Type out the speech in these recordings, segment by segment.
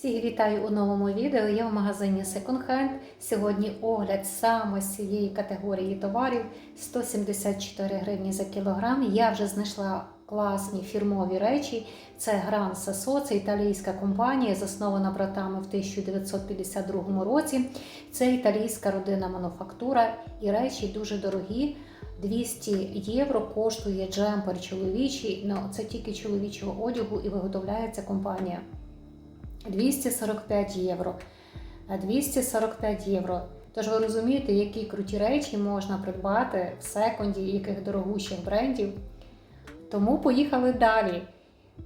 Всіх вітаю у новому відео. Я в магазині Second Hand. Сьогодні огляд саме з цієї категорії товарів 174 гривні за кілограм. Я вже знайшла класні фірмові речі. Це Gran Sasso, це італійська компанія, заснована братами в 1952 році. Це італійська родинна мануфактура і речі дуже дорогі. 200 євро коштує джемпер чоловічий. Ну, це тільки чоловічого одягу і виготовляється компанія. 245 євро. 245 євро. Тож ви розумієте, які круті речі можна придбати в секонді яких дорогущих брендів. Тому поїхали далі.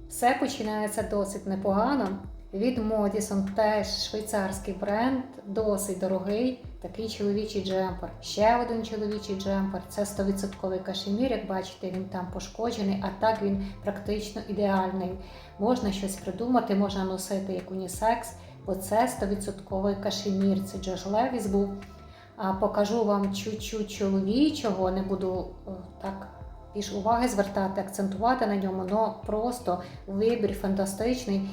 Все починається досить непогано. Від Modison теж швейцарський бренд, досить дорогий. Такий чоловічий джемпер. Ще один чоловічий джемпер. Це 100% кашемір. Як бачите, він там пошкоджений, а так він практично ідеальний. Можна щось придумати, можна носити як унісекс, бо це 100% кашемір. Це Джош Левіс був. А покажу вам чуть-чуть чоловічого, не буду о, так більш уваги звертати, акцентувати на ньому, але просто вибір фантастичний.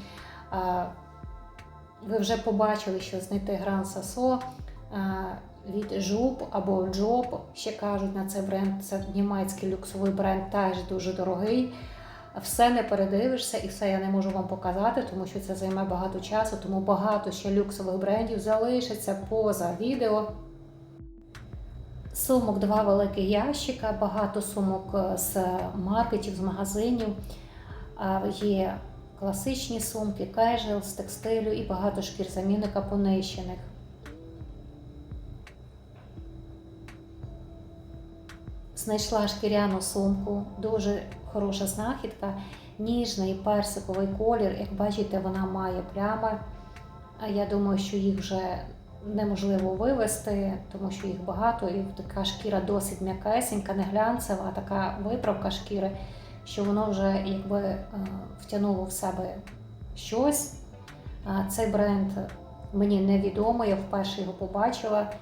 Ви вже побачили, що знайти Гран Сасо від Жуб або Джоб, ще кажуть на цей бренд. Це німецький люксовий бренд, теж дуже дорогий. Все не передивишся і все я не можу вам показати, тому що це займе багато часу, тому багато ще люксових брендів залишиться поза відео. Сумок два великих ящика, багато сумок з маркетів, з магазинів. Є класичні сумки, кежел з текстилю і багато шкір замінника понищених. Знайшла шкіряну сумку, дуже хороша знахідка, ніжний персиковий колір. Як бачите, вона має плями. Я думаю, що їх вже неможливо вивести, тому що їх багато, і така шкіра досить м'якесенька, не глянцева, а така виправка шкіри, що воно вже якби втягнуло в себе щось. Цей бренд мені невідомий, я вперше його побачила.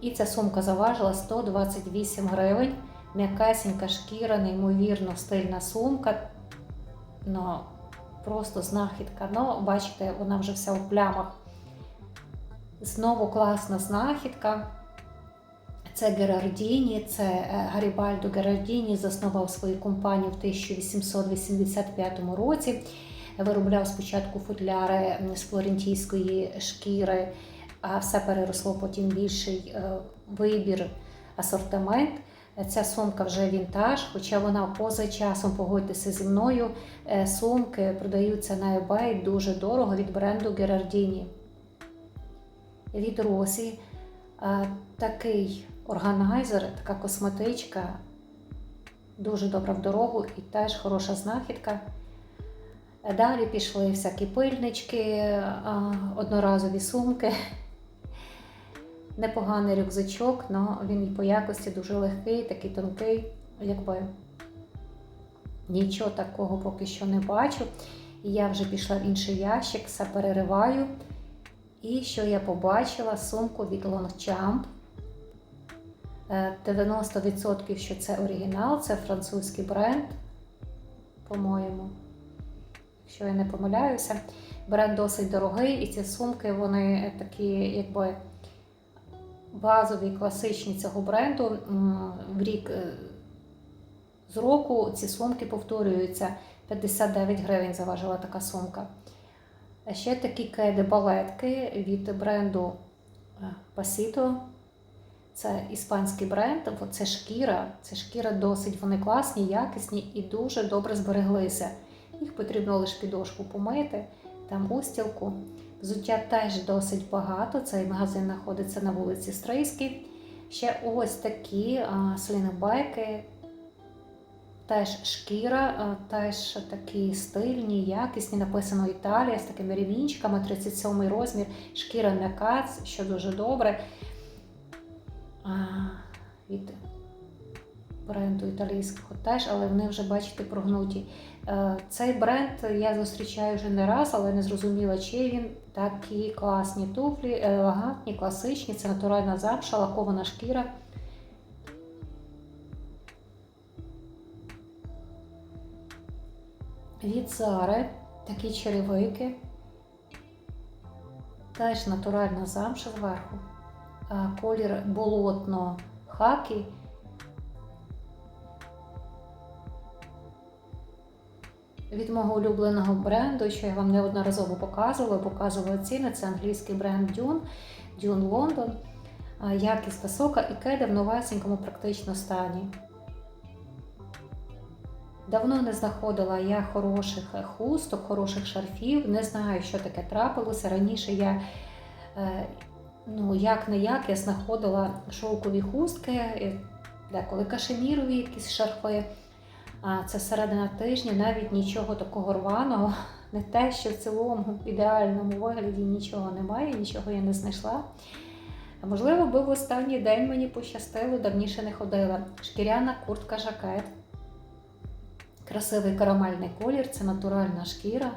І ця сумка заважила 128 гривень. М'якесенька шкіра, неймовірно стильна сумка. Ну, Просто знахідка. Ну, бачите, вона вже вся в плямах. Знову класна знахідка. Це Герардіні, це Гарібальдо Герардіні заснував свою компанію в 1885 році. Виробляв спочатку футляри з флорентійської шкіри, а все переросло потім більший вибір, асортимент. Ця сумка вже вінтаж, хоча вона поза часом, погодьтеся зі мною, сумки продаються на eBay дуже дорого від бренду Герардіні. Від Росі такий органайзер, така косметичка, дуже добра в дорогу і теж хороша знахідка. Далі пішли всякі пильнички, одноразові сумки. Непоганий рюкзачок, але він по якості дуже легкий, такий тонкий, якби нічого такого поки що не бачу. І я вже пішла в інший ящик, все перериваю. І що я побачила? Сумку від Longchamp. 90% що це оригінал, це французький бренд, по-моєму, якщо я не помиляюся. Бренд досить дорогий, і ці сумки, вони такі, якби базові, класичні цього бренду. В рік з року ці сумки повторюються. 59 гривень заважила така сумка. Ще такі кеди-балетки від бренду Pasito. Це іспанський бренд, це шкіра. Це шкіра досить вони класні, якісні і дуже добре збереглися. Їх потрібно лише підошку помити, там устілку. Взуття теж досить багато. Цей магазин знаходиться на вулиці Стрийській. Ще ось такі слінбеки, теж шкіра, теж такі стильні, якісні. Написано Італія з такими ремінчиками, 37 розмір, шкіра м'яка, що дуже добре. Від бренду італійського теж, але вони вже, бачите, прогнуті. Цей бренд я зустрічаю вже не раз, але не зрозуміла, чи він такі класні туфлі, елегантні, класичні, це натуральна замша, лакована шкіра. Від Зари такі черевики. Теж натуральна замша зверху. Колір болотно хакі. Від мого улюбленого бренду, що я вам неодноразово показувала, показувала ціни. Це англійський бренд Dune, Dune London. Якість висока і кеди в новесенькому практично стані. Давно не знаходила я хороших хусток, хороших шарфів. Не знаю, що таке трапилося. Раніше я, е, ну як не як, я знаходила шовкові хустки, е, деколи кашемірові якісь шарфи. Це середина тижня, навіть нічого такого рваного, не те, що в цілому ідеальному вигляді нічого немає, нічого я не знайшла. Можливо, би в останній день мені пощастило, давніше не ходила. Шкіряна куртка жакет. Красивий карамельний колір, це натуральна шкіра.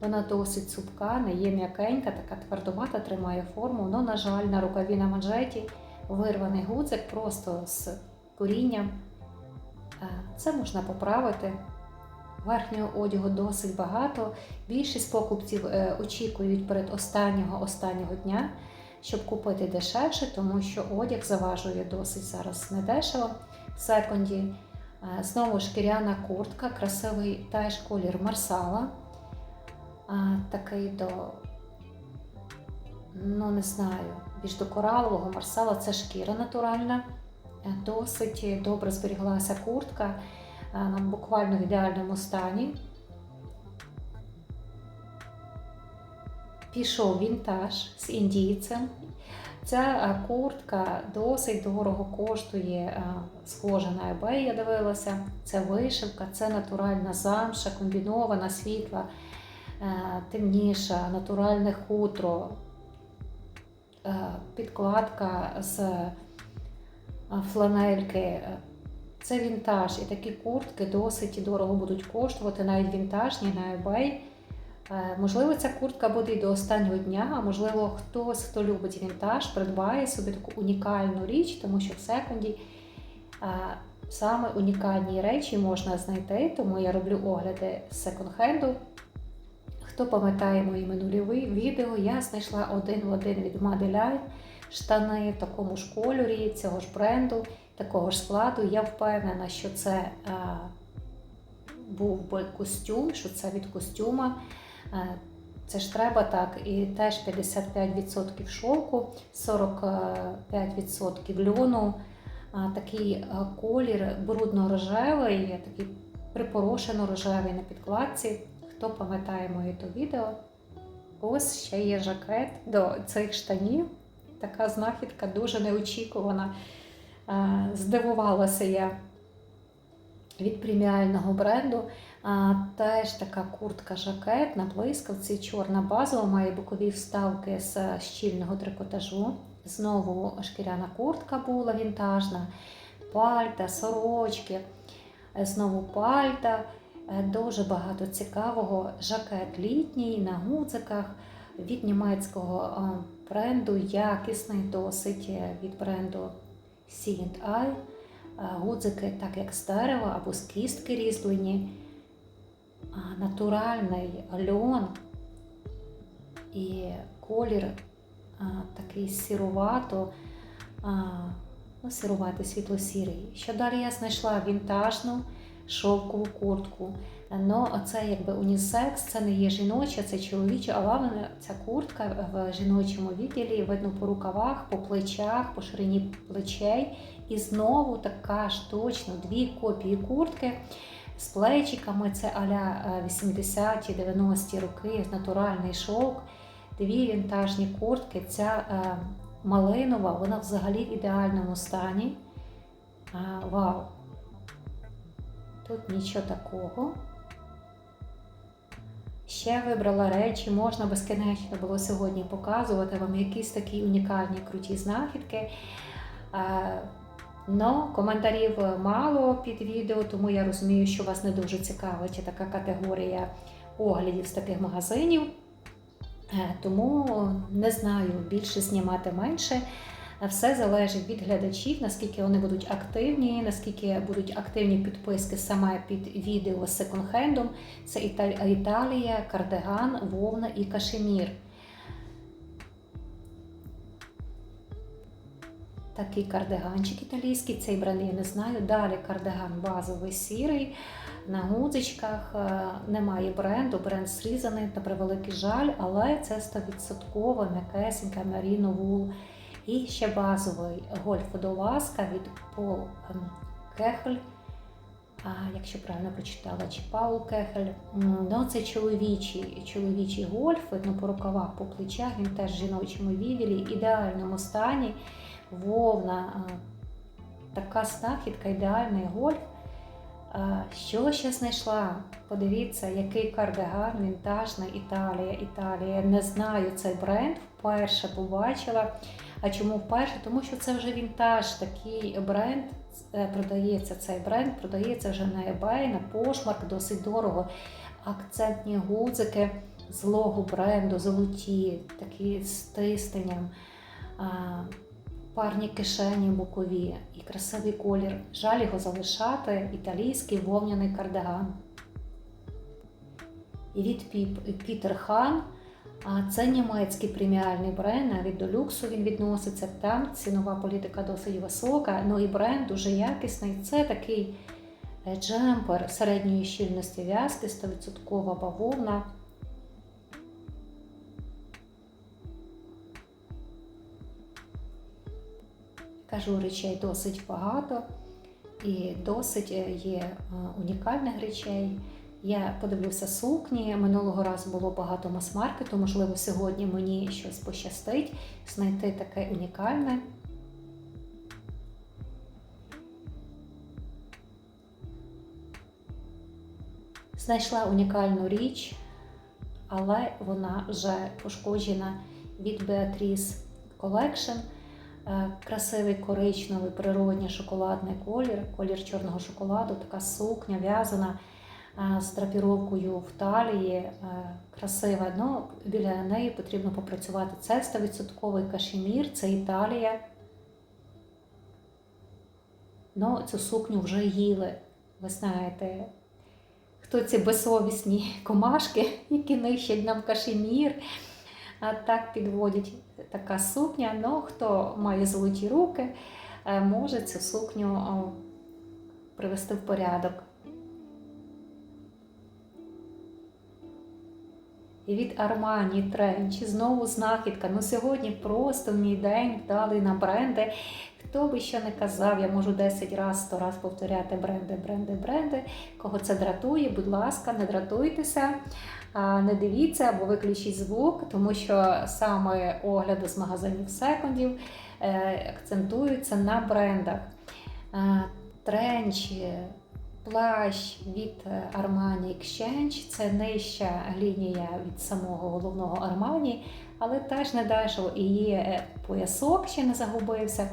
Вона досить цупка, не є м'якенька, така твердувата, тримає форму. Ну, на жаль, на рукаві на манжеті вирваний гудзик просто з корінням. Е, Це можна поправити. Верхнього одягу досить багато. Більшість покупців е, очікують перед останнього останнього дня, щоб купити дешевше, тому що одяг заважує досить зараз недешево. В секонді Е, Знову шкіряна куртка, красивий теж колір марсала. Такий до, ну не знаю, більш до коралового марсала це шкіра натуральна. Досить добре зберіглася куртка, е, буквально в ідеальному стані. Пішов вінтаж з індійцем. Ця е, куртка досить дорого коштує, е, схожа на eBay, я дивилася. Це вишивка, це натуральна замша, комбінована, світла, темніша, натуральне хутро, підкладка з фланельки. Це вінтаж. І такі куртки досить дорого будуть коштувати, навіть вінтажні на eBay. Е, Можливо, ця куртка буде і до останнього дня, а можливо, хтось, хто любить вінтаж, придбає собі таку унікальну річ, тому що в секонді е, саме унікальні речі можна знайти, тому я роблю огляди секонд-хенду. Хто пам'ятає мої минулі відео, я знайшла один в один від Madeline штани в такому ж кольорі, цього ж бренду, такого ж складу. Я впевнена, що це е, був би костюм, що це від костюма. Е, Це ж треба так, і теж 55% шовку, 45% льону, такий е, колір брудно-рожевий, такий припорошено-рожевий на підкладці. Хто пам'ятає моє то відео? Ось ще є жакет до цих штанів. Така знахідка дуже неочікувана. Е, Здивувалася я від преміального бренду. Теж така куртка-жакет на блискавці, чорна базова, має бокові вставки з щільного трикотажу. Знову шкіряна куртка була вінтажна, пальта, сорочки, знову пальта. Е, Дуже багато цікавого. Жакет літній на гудзиках від німецького е, бренду, якісний досить е, від бренду C&I. Е, Гудзики, так як з дерева або з кістки різьблені натуральний льон і колір такий сірувато, ну, сіруватий світло-сірий. Що далі я знайшла вінтажну шовкову куртку. Ну, це якби унісекс, це не є жіноча, це чоловіча, але ця куртка в жіночому відділі видно по рукавах, по плечах, по ширині плечей. І знову така ж точно дві копії куртки з плечиками. Це аля е, 80-ті, 90-ті роки, натуральний шовк. Дві вінтажні куртки. Ця е, малинова, вона взагалі в ідеальному стані. А, вау! Тут нічого такого. Ще вибрала речі, можна безкінечно було сьогодні показувати вам якісь такі унікальні круті знахідки. Но коментарів мало під відео, тому я розумію, що вас не дуже цікавить така категорія оглядів з таких магазинів. Е, Тому не знаю, більше знімати менше все залежить від глядачів, наскільки вони будуть активні, наскільки будуть активні підписки саме під відео з секонд-хендом. Це Італія, Кардеган, вовна і кашемір. Такий кардеганчик італійський, цей бренд я не знаю. Далі кардеган базовий сірий. На гудзичках е, немає бренду, бренд срізаний та превеликий жаль, але це 100% м'якесенька Merino Wool і ще базовий гольф водолазка від Пол Кехель. А, якщо правильно прочитала, чи Паул Кехель. Ну, це чоловічий, чоловічий гольф, видно по рукавах, по плечах, він теж в жіночому вівілі, ідеальному стані, вовна, така знахідка, ідеальний гольф. Що ще знайшла? Подивіться, який кардиган, вінтажна Італія, Італія. Не знаю цей бренд, вперше побачила. А чому вперше? Тому що це вже вінтаж, такий бренд е, продається. Цей бренд продається вже на eBay, на пошмарк, досить дорого. Акцентні гудзики злого бренду, золоті, такі з тисненням, парні кишені бокові і красивий колір. Жаль його залишати. Італійський вовняний кардиган. І від Пітер Хан. Це німецький преміальний бренд, навіть до люксу він відноситься. Там цінова політика досить висока. Ну і бренд дуже якісний. Це такий е, джемпер середньої щільності в'язки, 100% бавовна. Кажу, речей досить багато і досить е, є е, унікальних речей. Я подивлюся сукні. Минулого разу було багато мас-маркету. Можливо, сьогодні мені щось пощастить знайти таке унікальне. Знайшла унікальну річ, але вона вже пошкоджена від Beatrice Collection. Е, Красивий коричневий природній шоколадний колір, колір чорного шоколаду, така сукня в'язана е, з драпіровкою в талії, е, красива. Ну, біля неї потрібно попрацювати. Це 100% кашемір, це Італія. Ну, цю сукню вже їли. Ви знаєте, хто ці безсовісні комашки, які нищать нам кашемір. Так підводять така сукня. Ну, хто має золоті руки, е, може цю сукню привести в порядок. І від Армані Тренч, знову знахідка. Ну сьогодні просто мій день вдалий на бренди. Хто би що не казав, я можу 10 разів, 100 разів повторяти бренди, бренди, бренди. Кого це дратує, будь ласка, не дратуйтеся, не дивіться або виключіть звук, тому що саме огляди з магазинів секундів е, акцентуються на брендах. Е, Тренч, плащ від Armani Exchange, це нижча лінія від самого головного Armani, але теж не дешево і є е, поясок, ще не загубився.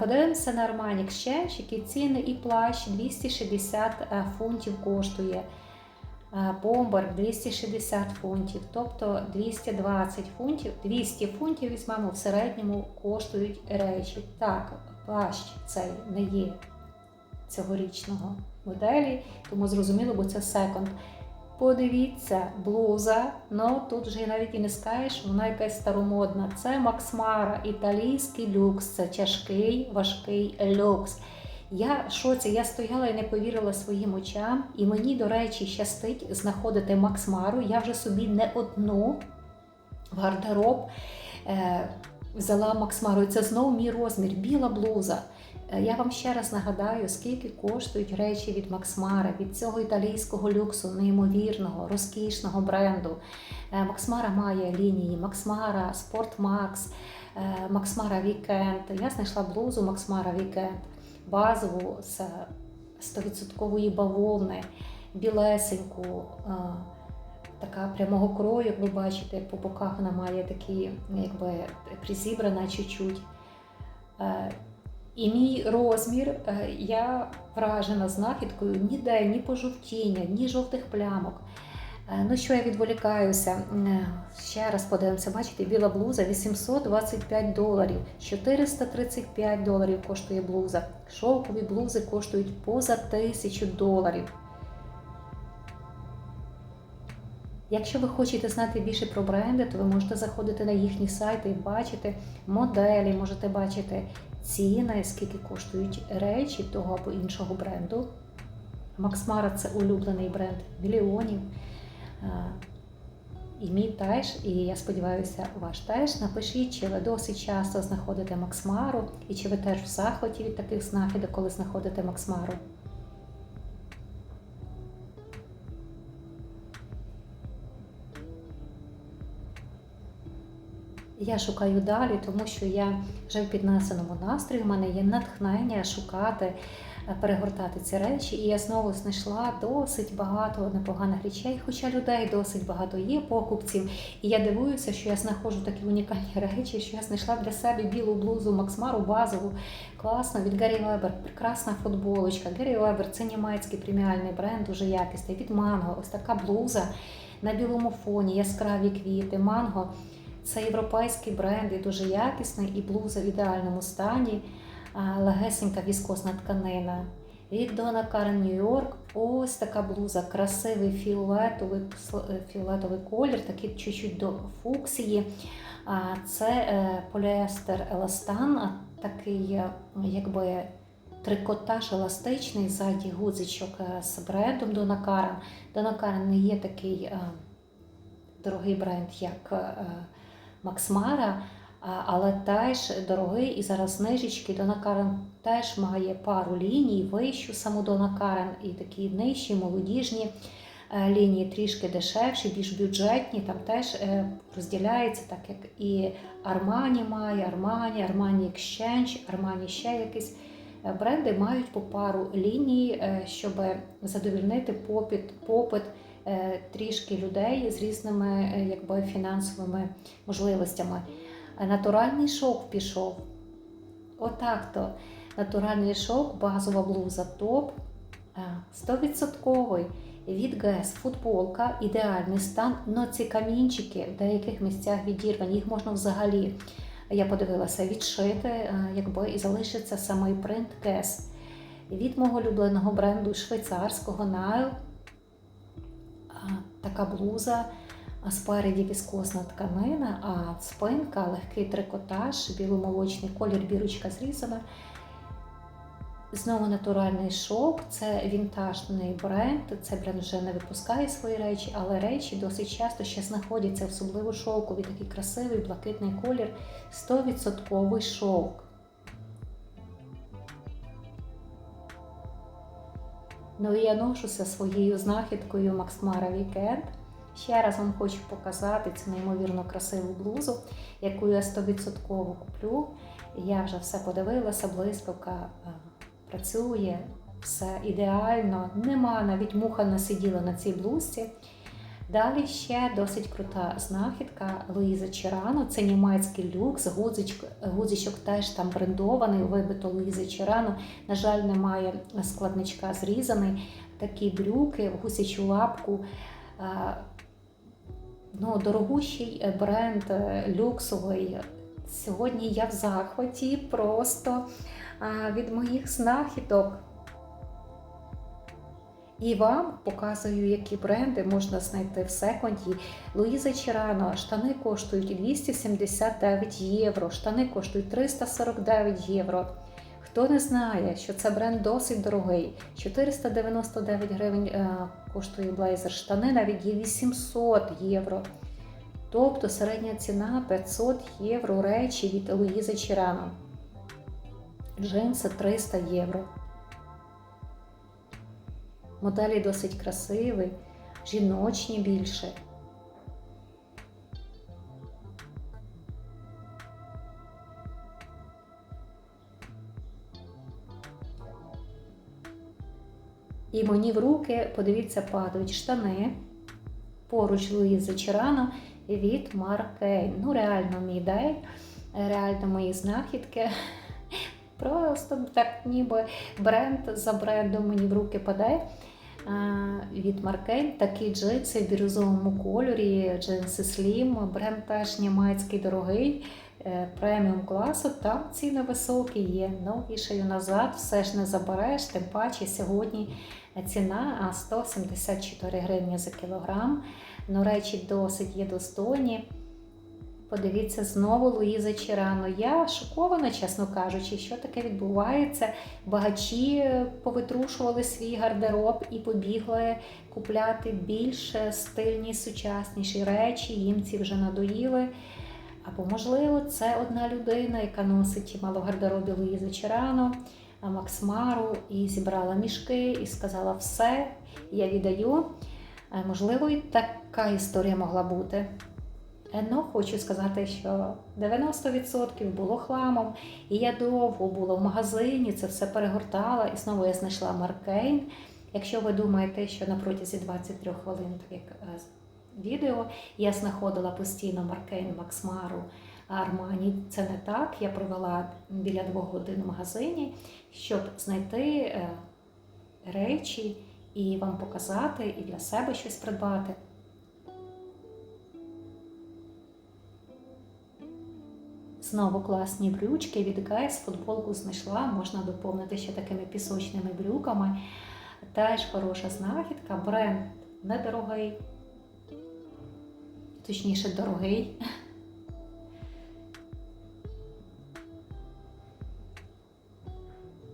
Подивимося на Armani Exchange, які ціни і плащ 260 е, фунтів коштує. Бомбер 260 фунтів, тобто 220 фунтів, 200 фунтів візьмемо в середньому коштують речі. Так, плащ цей не є цьогорічного моделі, тому зрозуміло, бо це секонд. Подивіться, блуза, ну тут вже навіть і не скажеш, вона якась старомодна. Це Максмара, італійський люкс, це тяжкий, важкий люкс. Я шоці, я стояла і не повірила своїм очам, і мені, до речі, щастить знаходити Максмару. Я вже собі не одну в гардероб е, взяла Максмару. І це знову мій розмір, біла блуза. Е, Я вам ще раз нагадаю, скільки коштують речі від Максмара, від цього італійського люксу, неймовірного, розкішного бренду. Е, Максмара має лінії Максмара, Спорт Макс, е, Максмара Вікенд. Я знайшла блузу Максмара Вікенд, базову з 100% бавовни, білесеньку. Така прямого крою, як ви бачите, по боках вона має такі, якби призібрана чуть-чуть. І мій розмір, е, я вражена знахідкою ніде, ні пожовтіння, ні жовтих плямок. Е, Ну що я відволікаюся? Е, Ще раз подивимося, бачите, біла блуза 825 доларів, 435 доларів коштує блуза. Шовкові блузи коштують поза 1000 доларів. Якщо ви хочете знати більше про бренди, то ви можете заходити на їхні сайти і бачити моделі, можете бачити ціни, скільки коштують речі того або іншого бренду. Максмара це улюблений бренд мільйонів. Е, І мій теж, і я сподіваюся, ваш теж. Напишіть, чи ви досить часто знаходите Максмару, і чи ви теж в захваті від таких знахідок, коли знаходите Максмару. Я шукаю далі, тому що я вже в піднесеному настрої. У мене є натхнення шукати, е, перегортати ці речі. І я знову знайшла досить багато непоганих речей, хоча людей досить багато є покупців. І я дивуюся, що я знаходжу такі унікальні речі, що я знайшла для себе білу блузу Максмару базову, класно від Гаррі Вебер, прекрасна футболочка. Гаррі Вебер це німецький преміальний бренд, дуже якісний. Від Манго, ось така блуза на білому фоні, яскраві квіти, манго. Це європейський бренд і дуже якісний, і блуза в ідеальному стані, легесенька віскосна тканина. Від Дона Карен Нью-Йорк ось така блуза, красивий фіолетовий, е, фіолетовий колір, такий чуть-чуть до фуксії. Це е, поліестер еластан, такий е, якби трикотаж еластичний, ззаді гудзичок з брендом Дона Карен. Дона Карен не є такий дорогий бренд, як е, Макс Мара, а, але теж дорогий і зараз знижечки. Дона Карен теж має пару ліній, вищу саму Дона Карен і такі нижчі, молодіжні е, лінії, трішки дешевші, більш бюджетні. Там теж е, розділяється, так як і Армані має, Армані, Армані Exchange, Армані ще якісь. Е, Бренди мають по пару ліній, щоб задовільнити попит, попит трішки людей з різними е, якби, фінансовими можливостями. Е, Натуральний шовк пішов. Отак то. Натуральний шовк, базова блуза топ. е, 100% від ГЕС, футболка, ідеальний стан, але ці камінчики в деяких місцях відірвані, їх можна взагалі, я подивилася, відшити, е, якби і залишиться самий принт ГЕС. Від мого улюбленого бренду швейцарського Nile така блуза, спереді віскозна тканина, а спинка, легкий трикотаж, біломолочний колір, бірочка зрізана. Знову натуральний шовк, це вінтажний бренд. Це бренд вже не випускає свої речі, але речі досить часто ще знаходяться, особливо шовкові, такий красивий блакитний колір, 100% шовк. Ну і я ношуся своєю знахідкою Max Mara Weekend. Ще раз вам хочу показати цю неймовірно красиву блузу, яку я 100% куплю. Я вже все подивилася, блискавка е, працює, все ідеально. Нема навіть муха не сиділа на цій блузці. Далі ще досить крута знахідка Луїза Чирано. Це німецький люкс, гудзичок, гудзичок теж там брендований, вибито Луїзи Чирано. На жаль, немає складничка зрізаний. Такі брюки, гусячу лапку. Е, Ну, дорогущий бренд, е, люксовий. Сьогодні я в захваті просто е, від моїх знахідок. І вам показую, які бренди можна знайти в секонді. Луїза Чирано, штани коштують 279 євро, штани коштують 349 євро. Хто не знає, що це бренд досить дорогий, 499 гривень е, коштує блейзер, штани навіть є 800 євро. Тобто середня ціна 500 євро речі від Луїзи Чирано. Джинси 300 євро. Моделі досить красиві, жіночні більше. І мені в руки, подивіться, падають штани. Поруч Луїзи Чирано від Маркейн. Ну, реально мій день, реально мої знахідки. Просто так ніби бренд за брендом мені в руки паде. Е, від Маркейн. Такі джинси в бірюзовому кольорі, джинси Slim, бренд теж німецький дорогий, е, преміум класу. Там ціни високі є. Ну і шию назад, все ж не забереш, тим паче сьогодні ціна а, 174 гривні за кілограм. Ну, речі досить є достойні. Подивіться знову Луїза Чирано. Я шокована, чесно кажучи, що таке відбувається. Багачі повитрушували свій гардероб і побігли купляти більш стильні, сучасніші речі. Їм ці вже надоїли. Або, можливо, це одна людина, яка носить мало в гардеробі Луїзи Чирано, Макс Мару, і зібрала мішки і сказала: все, я віддаю. Е, Можливо, і така історія могла бути. Ну, хочу сказати, що 90% було хламом, і я довго була в магазині, це все перегортала, і знову я знайшла Маркейн. Якщо ви думаєте, що на протязі 23 хвилин, так як е, відео, я знаходила постійно Маркейн, Максмару, Армані, це не так. Я провела біля двох годин в магазині, щоб знайти е, речі і вам показати, і для себе щось придбати. Знову класні брючки від Гайс, футболку знайшла, можна доповнити ще такими пісочними брюками. Теж хороша знахідка, бренд недорогий, точніше, дорогий.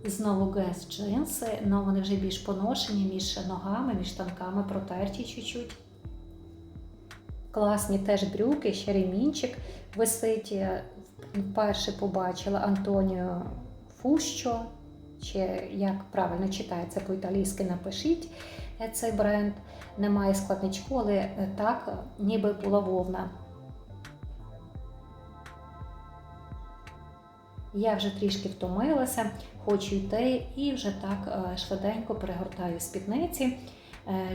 Знову Гес джинси, але вони вже більш поношені між ногами, між танками протерті чуть-чуть. Класні теж брюки, ще ремінчик висить. Вперше побачила Антоніо Фущо, чи як правильно читається по-італійськи, напишіть е, цей бренд. Немає складничку, але е, так, ніби була вовна. Я вже трішки втомилася, хочу йти і вже так е, швиденько перегортаю спідниці.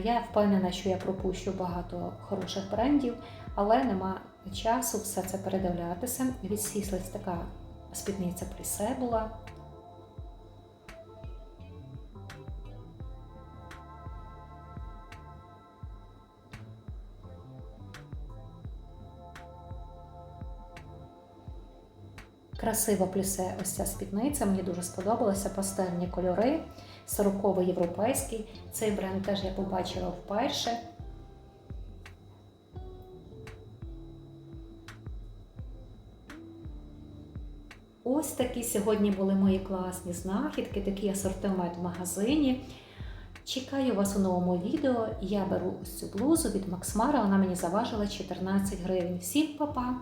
Я впевнена, що я пропущу багато хороших брендів, але нема часу все це передивлятися. Відсіслась така спідниця плісе була. Красива плюсе ось ця спідниця, мені дуже сподобалася пастельні кольори, 40 європейський. Цей бренд теж я побачила вперше. Ось такі сьогодні були мої класні знахідки, такий асортимент в магазині. Чекаю вас у новому відео. Я беру ось цю блузу від Максмара, вона мені заважила 14 гривень. Всім па-па!